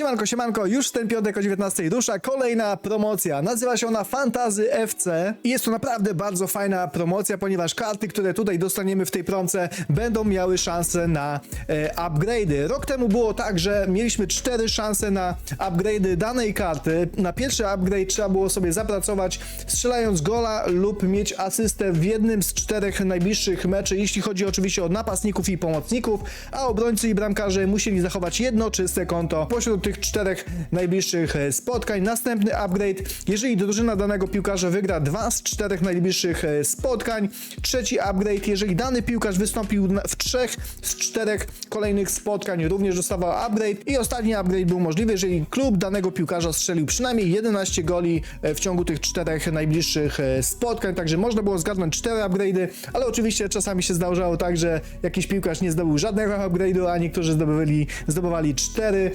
Siemanko, siemanko, już ten piątek o 19 rusza kolejna promocja. Nazywa się ona Fantazy FC i jest to naprawdę bardzo fajna promocja, ponieważ karty, które tutaj dostaniemy w tej promce będą miały szansę na e, upgrade'y. Rok temu było tak, że mieliśmy cztery szanse na upgrade'y danej karty. Na pierwszy upgrade trzeba było sobie zapracować strzelając gola lub mieć asystę w jednym z czterech najbliższych meczy, jeśli chodzi oczywiście o napastników i pomocników, a obrońcy i bramkarze musieli zachować jedno czyste konto pośród tych czterech najbliższych e, spotkań. Następny upgrade, jeżeli drużyna danego piłkarza wygra dwa z czterech najbliższych e, spotkań. Trzeci upgrade, jeżeli dany piłkarz wystąpił w trzech z czterech kolejnych spotkań, również dostawał upgrade. I ostatni upgrade był możliwy, jeżeli klub danego piłkarza strzelił przynajmniej 11 goli e, w ciągu tych czterech najbliższych spotkań. Także można było zgadnąć cztery upgrade'y, ale oczywiście czasami się zdarzało tak, że jakiś piłkarz nie zdobył żadnego upgrade'u, a niektórzy zdobywali, zdobywali cztery.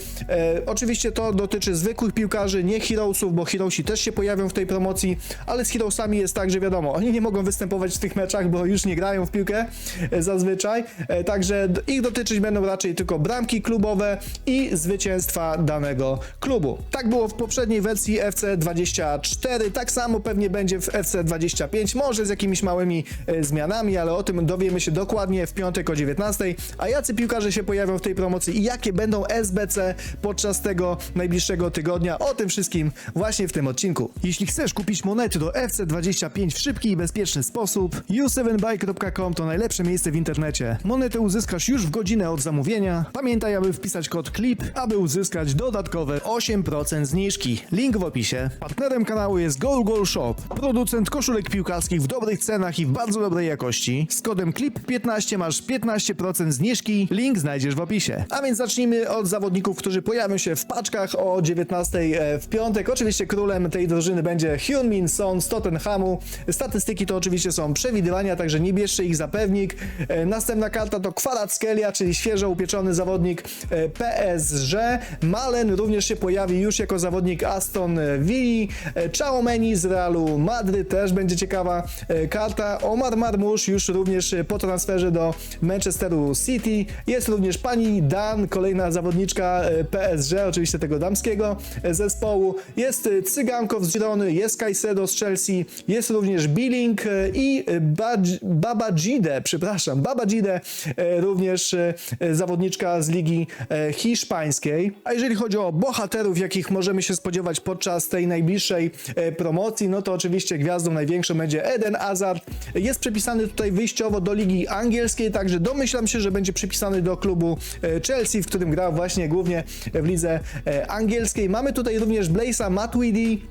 Oczywiście to dotyczy zwykłych piłkarzy, nie heroesów, bo heroesi też się pojawią w tej promocji, ale z heroesami jest tak, że wiadomo, oni nie mogą występować w tych meczach, bo już nie grają w piłkę e, zazwyczaj. E, także ich dotyczyć będą raczej tylko bramki klubowe i zwycięstwa danego klubu. Tak było w poprzedniej wersji FC24, tak samo pewnie będzie w FC25, może z jakimiś małymi e, zmianami, ale o tym dowiemy się dokładnie w piątek o 19. A jacy piłkarze się pojawią w tej promocji i jakie będą SBC podczas tego najbliższego tygodnia? O tym wszystkim właśnie w tym odcinku. Jeśli chcesz kupić monety do FC25 w szybki i bezpieczny sposób, u7buy.com to najlepsze miejsce w internecie. Monety uzyskasz już w godzinę od zamówienia. Pamiętaj, aby wpisać kod CLIP, aby uzyskać dodatkowe 8% zniżki. Link w opisie. Partnerem kanału jest Goal Goal Shop, producent koszulek piłkarskich w dobrych cenach i w bardzo dobrej jakości. Z kodem CLIP15 masz 15% zniżki. Link znajdziesz w opisie. A więc zacznijmy od zawodników, którzy pojawią się w paczkach o 19 e, w piątek. Oczywiście królem tej drużyny będzie Hyun-Min Son z Tottenhamu. Statystyki to oczywiście są przewidywania, także nie bierzcie ich za pewnik. E, Następna karta to Kvaratskhelia, czyli świeżo upieczony zawodnik e, PSG. Malen również się pojawi już jako zawodnik Aston Villa. Chaomeni z Realu Madryt też będzie ciekawa karta. Omar Marmusz już również po transferze do Manchesteru City. Jest również pani Dan, kolejna zawodniczka e, PSG, oczywiście tego damskiego e, zespołu. Jest e, Cygankow z Girony, jest Caicedo z Chelsea, jest również Billing e, i e, Badż- Babajide, przepraszam, Babajide, e, również zawodniczka z ligi hiszpańskiej. A jeżeli chodzi o bohaterów, jakich możemy się spodziewać podczas tej najbliższej promocji, no to oczywiście gwiazdą największą będzie Eden Hazard. Jest przypisany tutaj wyjściowo do ligi angielskiej, także domyślam się, że będzie przypisany do klubu Chelsea, w którym grał właśnie głównie w lidze e, angielskiej. Mamy tutaj również Blaze'a Matuidi,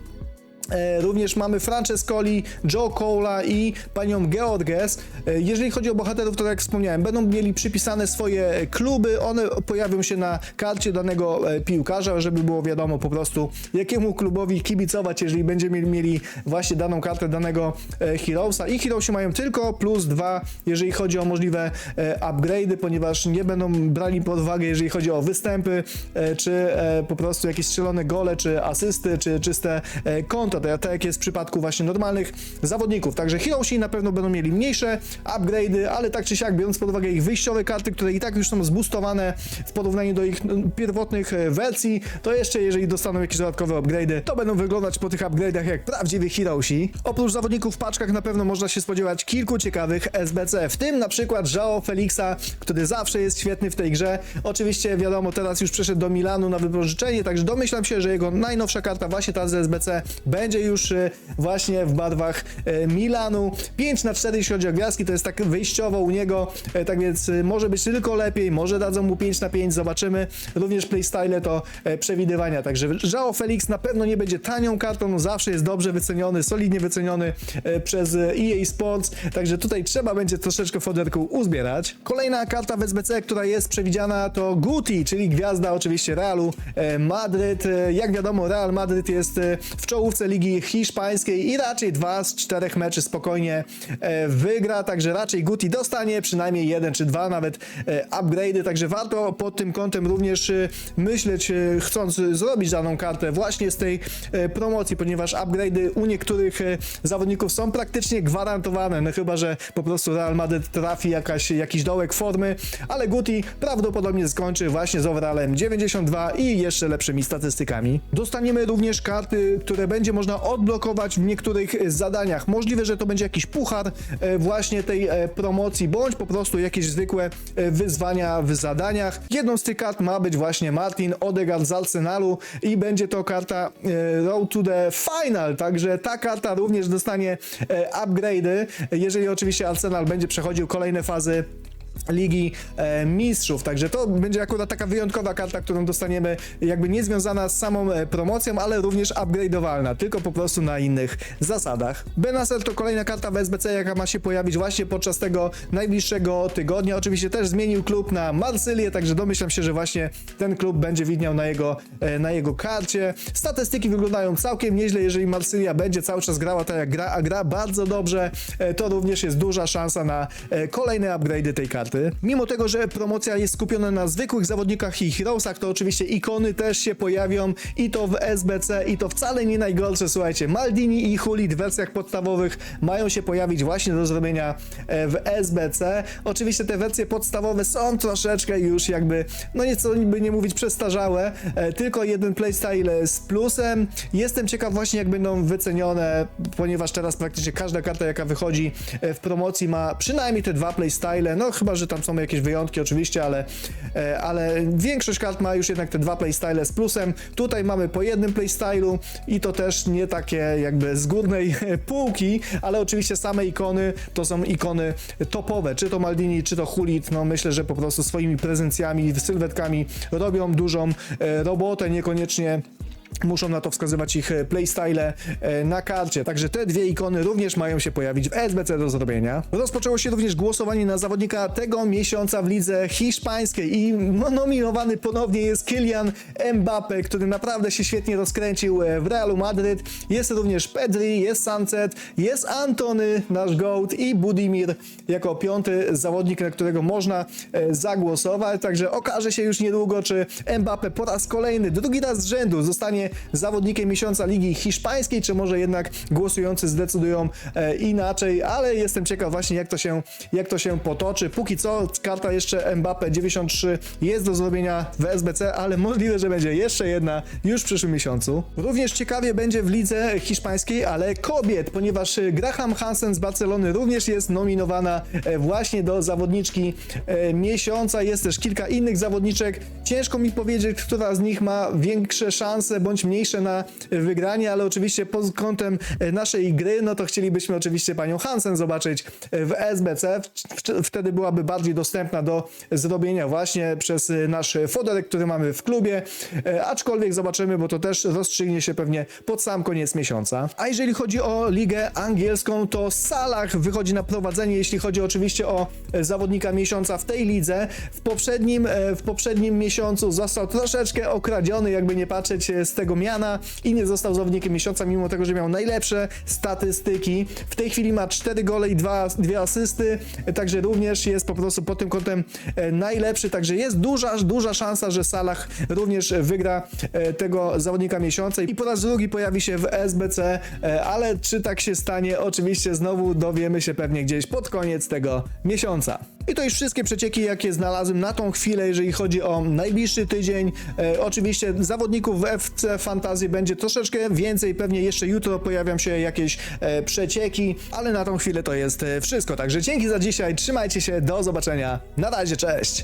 Również mamy Francescoli, Joe Cola i panią Georges. E, Jeżeli chodzi o bohaterów, to tak jak wspomniałem, będą mieli przypisane swoje kluby, one pojawią się na karcie danego e, piłkarza, żeby było wiadomo po prostu jakiemu klubowi kibicować, jeżeli będziemy mieli właśnie daną kartę danego e, Heroesa. I Heroesi mają tylko plus dwa, jeżeli chodzi o możliwe e, upgrade'y, ponieważ nie będą brali pod uwagę, jeżeli chodzi o występy, e, czy e, po prostu jakieś strzelone gole, czy asysty, czy czyste e, konta, tak jak jest w przypadku właśnie normalnych zawodników. Także Heroesi na pewno będą mieli mniejsze upgrade'y, ale tak czy siak, biorąc pod uwagę ich wyjściowe karty, które i tak już są zboostowane w porównaniu do ich no, pierwotnych e, wersji, to jeszcze jeżeli dostaną jakieś dodatkowe upgrade'y, to będą wyglądać po tych upgrade'ach jak prawdziwi Heroesi. Oprócz zawodników w paczkach na pewno można się spodziewać kilku ciekawych SBC, w tym na przykład Joao Felixa, który zawsze jest świetny w tej grze. Oczywiście wiadomo, teraz już przeszedł do Milanu na wypożyczenie, także domyślam się, że jego najnowsza karta właśnie ta z SBC będzie już e, właśnie w barwach e, Milanu. 5 na 4 jeśli chodzi o gwiazdki, to jest tak wyjściowo u niego, e, tak więc może być tylko lepiej, może dadzą mu 5 na 5, zobaczymy. Również playstyle to przewidywania, także Joao Felix na pewno nie będzie tanią kartą, no zawsze jest dobrze wyceniony, solidnie wyceniony przez EA Sports, także tutaj trzeba będzie troszeczkę foderku uzbierać. Kolejna karta w SBC, która jest przewidziana to Guti, czyli gwiazda oczywiście Realu Madryt. Jak wiadomo, Real Madryt jest w czołówce ligi hiszpańskiej i raczej dwa z czterech meczy spokojnie e, wygra, tak także raczej Guti dostanie przynajmniej jeden czy dwa nawet e, upgrade'y, także warto pod tym kątem również e, myśleć, chcąc zrobić daną kartę właśnie z tej promocji, ponieważ upgrade'y u niektórych zawodników są praktycznie gwarantowane, no chyba, że po prostu Real Madrid trafi jakaś, jakiś dołek formy, ale Guti prawdopodobnie skończy właśnie z overallem 92 i jeszcze lepszymi statystykami. Dostaniemy również karty, które będzie można odblokować w niektórych e, zadaniach. Możliwe, że to będzie jakiś puchar e, właśnie tej e, promocji, bądź po prostu jakieś zwykłe wyzwania w zadaniach. Jedną z tych kart ma być właśnie Martin Odegaard z Arsenalu i będzie to karta Road to the Final, także ta karta również dostanie upgrade'y, jeżeli oczywiście Arsenal będzie przechodził kolejne fazy Ligi e, Mistrzów, także to będzie akurat taka wyjątkowa karta, którą dostaniemy jakby nie związana z samą e, promocją, ale również upgrade'owalna, tylko po prostu na innych zasadach. Benacer to kolejna karta w SBC, jaka ma się pojawić właśnie podczas tego najbliższego tygodnia. Oczywiście też zmienił klub na Marsylię, także domyślam się, że właśnie ten klub będzie widniał na jego, e, na jego karcie. Statystyki wyglądają całkiem nieźle, jeżeli Marsylia będzie cały czas grała tak jak gra, a gra bardzo dobrze, to również jest duża szansa na kolejne upgrade'y tej karty. Mimo tego, że promocja jest skupiona na zwykłych zawodnikach i heroesach, to oczywiście ikony też się pojawią i to w SBC i to wcale nie najgorsze, słuchajcie. Maldini i Hulit w wersjach podstawowych mają się pojawić właśnie do zrobienia e, w SBC. Oczywiście te wersje podstawowe są troszeczkę już jakby, no nieco by nie mówić przestarzałe, e, tylko jeden playstyle z plusem. Jestem ciekaw właśnie jak będą wycenione, ponieważ teraz praktycznie każda karta jaka wychodzi e, w promocji ma przynajmniej te dwa playstyle, no chyba, że tam są jakieś wyjątki oczywiście, ale, e, ale większość kart ma już jednak te dwa playstyle z plusem. Tutaj mamy po jednym playstylu i to też nie takie jakby z górnej półki, ale oczywiście same ikony to są ikony topowe, czy to Maldini, czy to Hulit, no myślę, że po prostu swoimi prezencjami, sylwetkami robią dużą e, robotę, niekoniecznie Muszą na to wskazywać ich e, playstyle e, na karcie. Także te dwie ikony również mają się pojawić w SBC do zrobienia. Rozpoczęło się również głosowanie na zawodnika tego miesiąca w lidze hiszpańskiej i no, nominowany ponownie jest Kylian Mbappe, który naprawdę się świetnie rozkręcił e, w Realu Madryt. Jest również Pedri, jest Sancet, jest Antony, nasz GOAT i Budimir jako piąty zawodnik, na którego można zagłosować. Także okaże się już niedługo, czy Mbappe po raz kolejny, drugi raz z rzędu zostanie zawodnikiem miesiąca Ligi Hiszpańskiej, czy może jednak głosujący zdecydują e, inaczej, ale jestem ciekaw właśnie jak to się, jak to się potoczy. Póki co karta jeszcze Mbappe 93 jest do zrobienia w SBC, ale możliwe, że będzie jeszcze jedna już w przyszłym miesiącu. Również ciekawie będzie w lidze hiszpańskiej, ale kobiet, ponieważ Graham Hansen z Barcelony również jest nominowana e, właśnie do zawodniczki e, miesiąca. Jest też kilka innych zawodniczek. Ciężko mi powiedzieć, która z nich ma większe szanse bądź mniejsze na wygranie, ale oczywiście pod kątem e, naszej gry, no to chcielibyśmy oczywiście panią Hansen zobaczyć w SBC. Wtedy byłaby bardziej dostępna do zrobienia właśnie przez e, nasz foderek, który mamy w klubie. E, Aczkolwiek zobaczymy, bo to też rozstrzygnie się pewnie pod sam koniec miesiąca. A jeżeli chodzi o ligę angielską, to Salah wychodzi na prowadzenie, jeśli chodzi oczywiście o e, zawodnika miesiąca w tej lidze. W poprzednim, e, w poprzednim miesiącu został troszeczkę okradziony, jakby nie patrzeć e, z tego miana i nie został zawodnikiem miesiąca, mimo tego, że miał najlepsze statystyki. W tej chwili ma 4 gole i 2, dwie asysty, także również jest po prostu pod tym kątem e, najlepszy, także jest duża, duża szansa, że Salah również wygra e, tego zawodnika miesiąca i po raz drugi pojawi się w SBC, e, ale czy tak się stanie? Oczywiście znowu dowiemy się pewnie gdzieś pod koniec tego miesiąca. I to już wszystkie przecieki, jakie znalazłem na tą chwilę, jeżeli chodzi o najbliższy tydzień. E, oczywiście zawodników w FC Fantasy będzie troszeczkę więcej, pewnie jeszcze jutro pojawią się jakieś e, przecieki, ale na tą chwilę to jest e, wszystko. Także dzięki za dzisiaj, trzymajcie się, do zobaczenia. Na razie, cześć!